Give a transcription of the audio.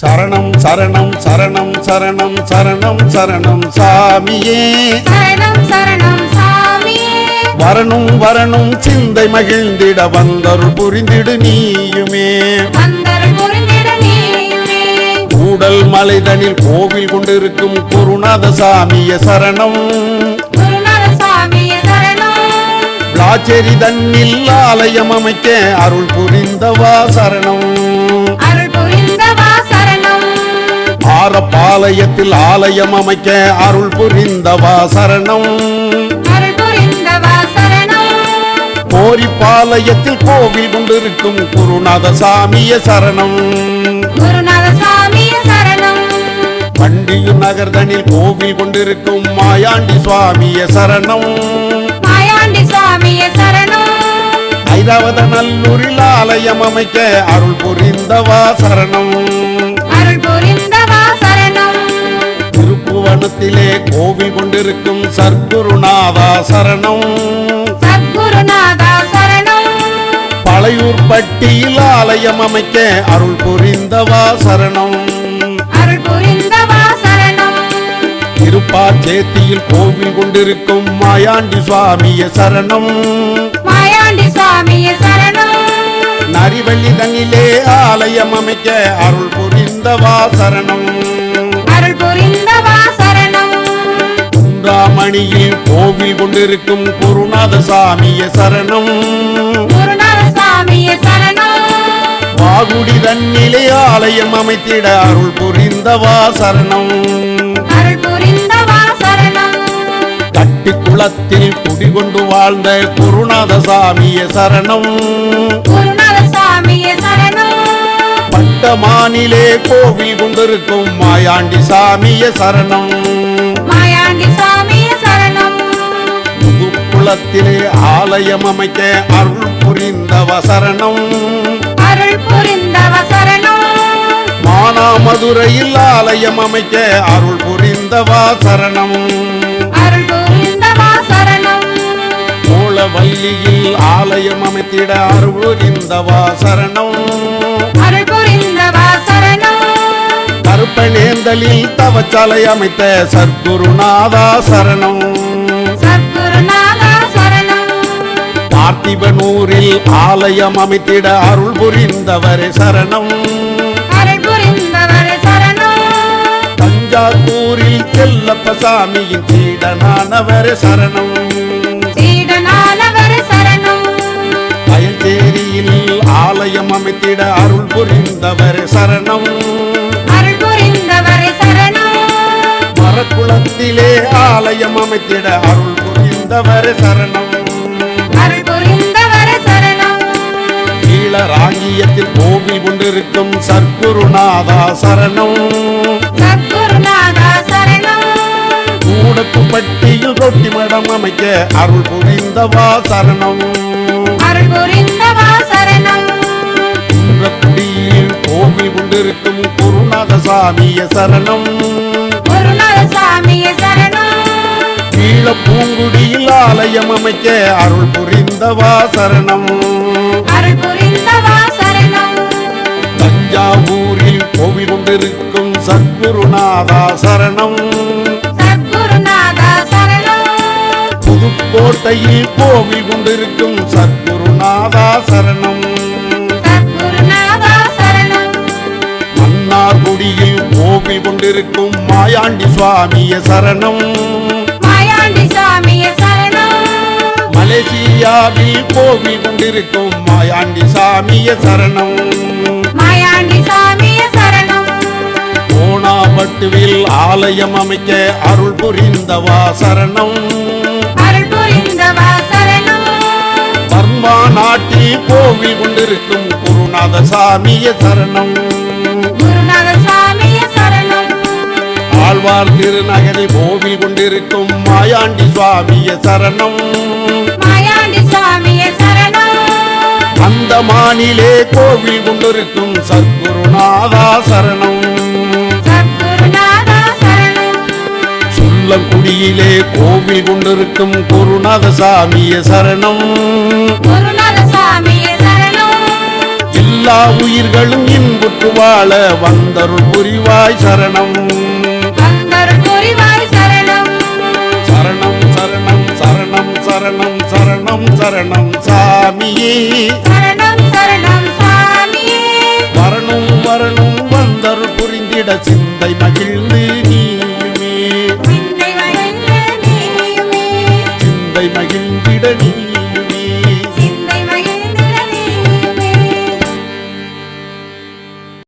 சரணம் சரணம் சரணம் சரணம் சரணம் சரணம் சாமியே. வரணும் வரணும் சிந்தை மகிழ்ந்திட வந்தருள் புரிந்திடு நீயுமே. கூடல் மலைதனில் கோவில் கொண்டிருக்கும் குருநாத சாமிய சரணம். பிளாச்சேரி தன்னில் ஆலயம் அமைக்க அருள் புரிந்தவா சரணம். ஆரப்பாளையத்தில் ஆலயம் அமைக்க அருள் புரிந்தவா சரணம். கோரிப்பாளையத்தில் கோவில் கொண்டிருக்கும் குருநாத சாமிய சரணம். வண்டியூர் நகர்தனில் கோவில் கொண்டிருக்கும் மாயாண்டி சுவாமிய சரணம். மாயாண்டி சுவாமியே சரணம். ஐராவத நல்லூரில் ஆலயம் அமைக்க அருள் புரிந்தவா சரணம். திருப்புவனத்திலே கோவில் கொண்டிருக்கும் சர்க்குருநாதா சரணம். சரணம். பழையூர் பட்டியில் ஆலயம் அமைக்க அருள் புரிந்தவா சரணம். அருள் புரிந்தவா சரணம். திருப்பாச்சேத்தியில் கோவில் கொண்டிருக்கும் மாயாண்டி சுவாமிய சரணம். மாயாண்டி சுவாமியே சரணம். நரிவள்ளி தன்னிலே ஆலயம் அமைக்க அருள் புரிந்தவா சரணம். குன்றாமணியில் கோவில் கொண்டிருக்கும் குருநாத சாமிய சரணம். வாகுடி தன்னிலே ஆலயம் அமைத்திட அருள் புரிந்தவா சரணம். கட்டி குளத்தில் குடிகொண்டு வாழ்ந்த குருநாத சாமிய சரணம் சரணம். பட்டமானிலே கோவில் கொண்டிருக்கும் மாயாண்டி சாமிய சரணம். புதுக்குளத்திலே ஆலயம் அமைக்க அருள் புரிந்தவ சரணம். அருள் புரிந்தவா சரணம். மானாமதுரையில் ஆலயம் அமைக்க அருள் புரிந்தவா சரணம். அருள் புரிந்தவா சரணம். மூலவல்லியில் ஆலயம் அமைத்திட அருள் புரிந்தவா சரணம். அருள் புரிந்தவா சரணம். கருப்பனேந்தலில் தவச்சாலை அமைத்த சர்க்குருநாதா சரணம். பார்த்திபனூரில் ஆலயம் அமைத்திட அருள் புரிந்தவரே சரணம். தஞ்சாவூரில் செல்லப்ப சாமியின் சீடனானவர் சரணம். அயல்தேரியில் ஆலயம் அமைத்திட அருள் புரிந்தவரே சரணம். அருள் புரிந்தவர் சரணம். மரக்குளத்திலே ஆலயம் அமைத்திட அருள் புரிந்தவரே சரணம். கீழராங்கியத்தில் கோவில் கொண்டிருக்கும் சர்க்குருநாதா சரணம். கூடக்குப்பட்டியில் ரொட்டி மடம் அமைக்க அருள் புரிந்தவா சரணம். குன்றக்குடியில் கோவில் கொண்டிருக்கும் குருநாத சாமிய சரணம். கீழ பூங்குடியில் ஆலயம் அமைக்க அருள் புரிந்தவா சரணம். அருள் தஞ்சாவூரில் கோவில் கொண்டிருக்கும் சத்குருநாதா சரணம். புதுக்கோட்டையில் கோவில் கொண்டிருக்கும் சத்குருநாதா சரணம். மன்னார்குடியில் கோவில் கொண்டிருக்கும் மாயாண்டி சுவாமியே சரணம். மலேசியாவில் கோவில் கொண்டிருக்கும் மாயாண்டி சாமிய சரணம். கோணாபட்டுவில் ஆலயம் அமைக்க அருள் புரிந்தவா சரணம். பர்மா நாட்டில் கோவில் கொண்டிருக்கும் குருநாத சாமிய சரணம். ஆழ்வார் திருநகரில் கோவில் கொண்டிருக்கும் மாயாண்டி சுவாமிய சரணம். அந்த மானிலே கோவில் கொண்டிருக்கும் சத்குருநாதா சுள்ளங்குடியிலே கோவில் கொண்டிருக்கும் குருநாத சாமிய சரணம். எல்லா உயிர்களும் இன்புற்று வாழ வந்தருள் புரிவாய் சரணம். சரணம். சரணம் சரணம் சரணம் சரணம் சரணம் சாமியே. வரணும் வரணும் வந்தருள் புரிந்திட சிந்தை மகிழ்ந்து நீயுமே சிந்தை மகிழ்ந்த